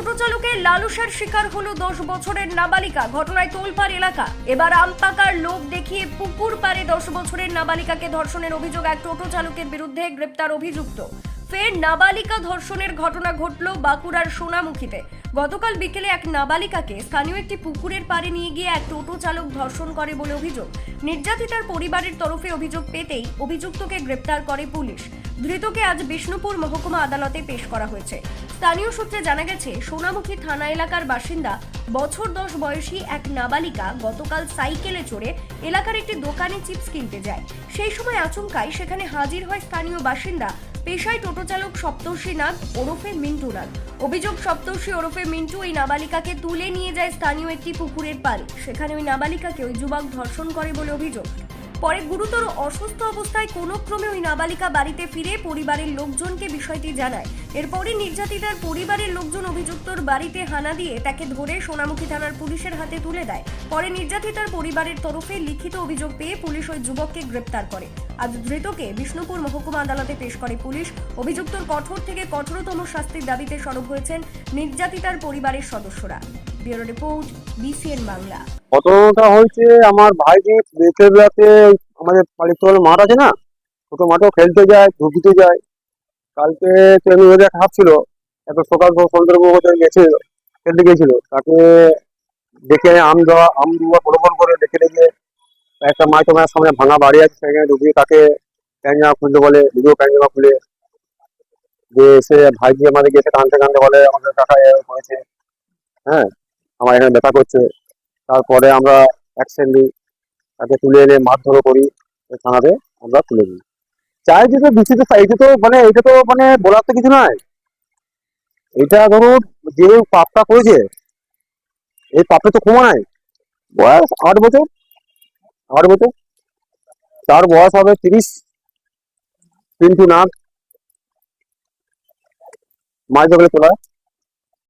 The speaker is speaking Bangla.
টোটো চালকের লালসার শিকার হলো দশ বছরের নাবালিকা। ঘটনায় এলাকা। এবার আমপাকার লোভ দেখিয়ে পুকুর পাড়ে দশ বছরের নাবালিকাকে ধর্ষণের অভিযোগ এক টোটো চালকের বিরুদ্ধে গ্রেপ্তার অভিযুক্ত। ফের নাবালিকা ধর্ষণের ঘটনা ঘটল বাঁকুড়ার সোনামুখীতে। গতকাল বিকেলে এক নাবালিকাকে স্থানীয় একটি পুকুরের পাড়ে নিয়ে গিয়ে এক টোটো চালক ধর্ষণ করে বলে অভিযোগ। নির্যাতিতার পরিবারের তরফে অভিযোগ পেতেই অভিযুক্তকে গ্রেপ্তার করে পুলিশ। ধৃতকে আজ বিষ্ণুপুর মহকুমা আদালতে পেশ করা হয়েছে। স্থানীয় সূত্রে জানা গেছে, সোনামুখী থানা এলাকার বাসিন্দা, বছর দশ বয়সী এক নাবালিকা গতকাল সাইকেলে চড়ে এলাকার একটি দোকানে চিপস কিনতে যায়। সেই সময় আচমকায় সেখানে হাজির হয় স্থানীয় বাসিন্দা, পেশায় টোটো চালক সপ্তর্ষি নাগ, ওরফে মিন্টু নাগ। অভিযোগ, সপ্তর্ষি ওরফে মিন্টু এই নাবালিকাকে তুলে নিয়ে যায় স্থানীয় একটি পুকুরের পাড়ে। সেখানে ওই নাবালিকাকে ওই যুবক ধর্ষণ করে বলে অভিযোগ। পরে গুরুতর অসুস্থ অবস্থায় কোনো ক্রমে ওই নাবালিকা বাড়িতে ফিরে পরিবারের লোকজনকে বিষয়টি জানায়। এরপরই নির্যাতিতার পরিবারের লোকজন অভিযুক্তর বাড়িতে হানা দিয়ে তাকে ধরে সোনামুখী থানার পুলিশের হাতে তুলে দেয়। পরে নির্যাতিতার পরিবারের তরফে লিখিত অভিযোগ পেয়ে পুলিশ ওই যুবককে গ্রেপ্তার করে। আজ ধৃতকে বিষ্ণুপুর মহকুমা আদালতে পেশ করে পুলিশ। অভিযুক্তর কঠোর থেকে কঠোরতম শাস্তির দাবিতে সরব হয়েছেন নির্যাতিতার পরিবারের সদস্যরা। Bureau report, BCN Bangla. ঘটনাটা হয়েছে? আমার ভাইজি বিকেল বেলাতে আমাদের বাড়ির তোল মাঠ আছে না, ছোট মাঠেও খেলতে যায়, ঢুকিতে যায়। কালকে ট্রেন ওদের খারাপ ছিল, একটু সকাল সন্ধ্যের গেছে, খেলতে গিয়েছিল তাকে দেখে আম দেওয়া আম দেওয়া বড় করে দেখে দেখে একটা মাই তোমার সামনে ভাঙা বাড়ি আছে, সেখানে ঢুকিয়ে তাকে প্যান্ট জামা খুলতে বলে, ভিডিও প্যান্ট জামা খুলে। যে সে ভাইজি আমাদের গেছে, কানতে কানতে বলে, আমাদের এরকম করেছে। হ্যাঁ আমার এখানে ব্যথা করছে। তারপরে আমরা অ্যাকশন তাকে তুলে এনে মারধর করি থানাতে আমরা তুলে দিই। চাই যে বিচিতে এটা তো মানে এটা তো মানে বলার তো কিছু নয় এটা ধরুন, যে পাপটা করেছে, এই পাপে তো ক্ষমা নাই। বয়স আট বছর আট বছর। তার বয়স হবে তিরিশ। তিনটু নাক। মাছ ধরে তোলা